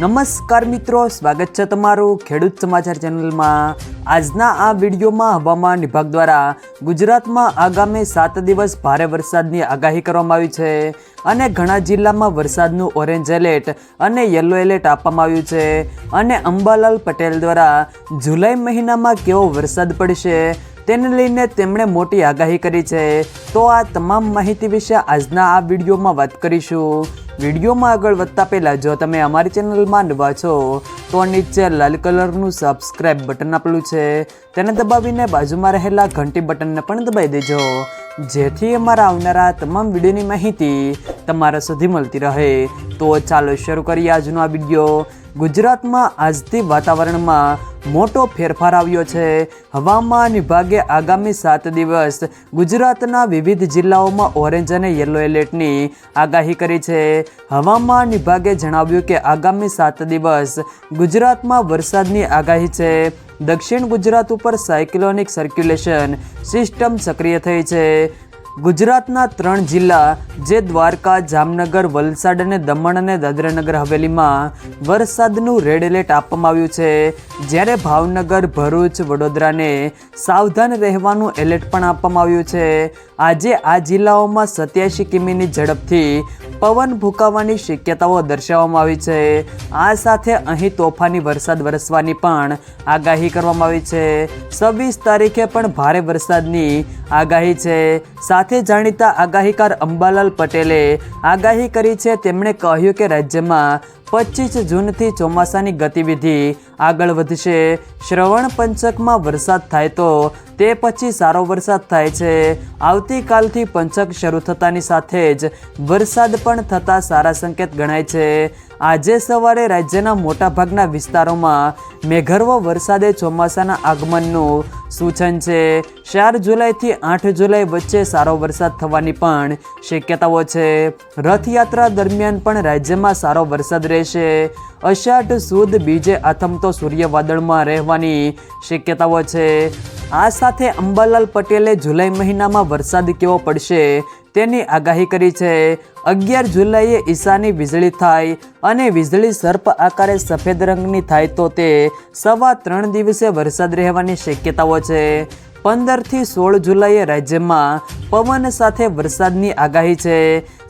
નમસ્કાર મિત્રો, સ્વાગત છે તમારું ખેડૂત સમાચાર ચેનલમાં. આજના આ વિડીયોમાં હવામાન વિભાગ દ્વારા ગુજરાતમાં આગામી સાત દિવસ ભારે વરસાદની આગાહી કરવામાં આવી છે અને ઘણા જિલ્લામાં વરસાદનું ઓરેન્જ એલર્ટ અને યલો એલર્ટ આપવામાં આવ્યું છે. અને અંબાલાલ પટેલ દ્વારા જુલાઈ મહિનામાં કેવો વરસાદ પડશે તેને લઈને તેમણે મોટી આગાહી કરી છે. તો આ તમામ માહિતી વિશે આજના આ વિડીયોમાં વાત કરીશું. વિડીયોમાં આગળ વધતા પહેલાં જો તમે અમારી ચેનલમાં નવા છો, તો નીચે લાલ કલરનું સબસ્ક્રાઇબ બટન આપેલું છે. તેને દબાવીને બાજુમાં રહેલા ઘંટી બટનને પણ દબાવી દેજો. જેથી અમારા આવનારા તમામ વિડીયોની માહિતી તમારા સુધી મળતી રહે. તો ચાલો શરૂ કરીએ આજનો આ વીડિયો. ગુજરાતમાં આજથી વાતાવરણમાં મોટો ફેરફાર આવ્યો છે. હવામાન વિભાગે આગામી સાત દિવસ ગુજરાતના વિવિધ જિલ્લાઓમાં ઓરેન્જ અને યલો એલર્ટની આગાહી કરી છે. હવામાન વિભાગે જણાવ્યું કે આગામી સાત દિવસ ગુજરાતમાં વરસાદની આગાહી છે. દક્ષિણ ગુજરાત ઉપર સાયક્લોનિક સર્ક્યુલેશન સિસ્ટમ સક્રિય થઈ છે. ગુજરાતના ત્રણ જિલ્લા, જે દ્વારકા, જામનગર, વલસાડ અને દમણ અને દાદરાનગર હવેલીમાં વરસાદનું રેડ એલર્ટ આપવામાં આવ્યું છે. જ્યારે ભાવનગર, ભરૂચ, વડોદરાને સાવધાન રહેવાનું એલર્ટ પણ આપવામાં આવ્યું છે. આજે આ જિલ્લાઓમાં સત્યાસી કિમીની ઝડપથી પવન ફૂંકાવાની શક્યતાઓ દર્શાવવામાં આવી છે. આ સાથે અહીં તોફાની વરસાદ વરસવાની પણ આગાહી કરવામાં આવી છે. છવ્વીસ તારીખે પણ ભારે વરસાદની આગાહી છે. સાથે જાણીતા આગાહીકાર અંબાલાલ પટેલે આગાહી કરી છે. તેમણે કહ્યું કે રાજ્યમાં પચીસ જૂનથી ચોમાસાની ગતિવિધિ આગળ વધશે. શ્રવણ પંચકમાં વરસાદ થાય તો તે પછી સારો વરસાદ થાય છે. આવતીકાલથી પંચક શરૂ થતાની સાથે જ વરસાદ પણ થતા સારા સંકેત ગણાય છે. આજે સવારે રાજ્યના મોટાભાગના વિસ્તારોમાં મેઘર્વ વરસાદે ચોમાસાના આગમનનું સૂચન છે. ચાર જુલાઈથી આઠ જુલાઈ વચ્ચે સારો વરસાદ થવાની પણ શક્યતાઓ છે. રથયાત્રા દરમિયાન પણ રાજ્યમાં સારો વરસાદ રહેશે. અષાઢ સુદ બીજે આથમતો સૂર્યવાદળમાં રહેવાની શક્યતાઓ છે. આ સાથે અંબાલાલ પટેલે જુલાઈ મહિનામાં વરસાદ કેવો પડશે તેની આગાહી કરી છે. અગિયાર જુલાઈએ ઈશાની વીજળી થાય અને વીજળી સર્પ આકારે સફેદ રંગની થાય તો તે સવા ત્રણ દિવસે વરસાદ રહેવાની શક્યતાઓ છે. પંદરથી સોળ જુલાઈએ રાજ્યમાં પવન સાથે વરસાદની આગાહી છે.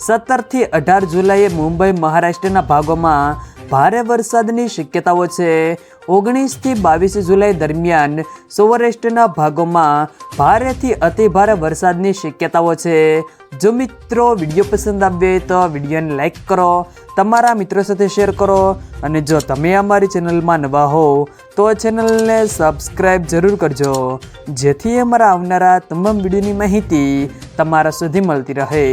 સત્તરથી અઢાર જુલાઈએ મુંબઈ મહારાષ્ટ્રના ભાગોમાં ભારે વરસાદની શક્યતાઓ છે. ઓગણીસથી બાવીસ જુલાઈ દરમિયાન સૌરાષ્ટ્રના ભાગોમાં ભારેથી અતિ ભારે વરસાદની શક્યતાઓ છે. જો મિત્રો વીડિયો પસંદ આવે તો વિડીયોને લાઇક કરો, તમારા મિત્રો સાથે શેર કરો અને જો તમે અમારી ચેનલમાં નવા હો, તો ચેનલને સબસ્ક્રાઈબ જરૂર કરજો. જેથી અમારા આવનારા તમામ વિડીયોની માહિતી તમારા સુધી મળતી રહે.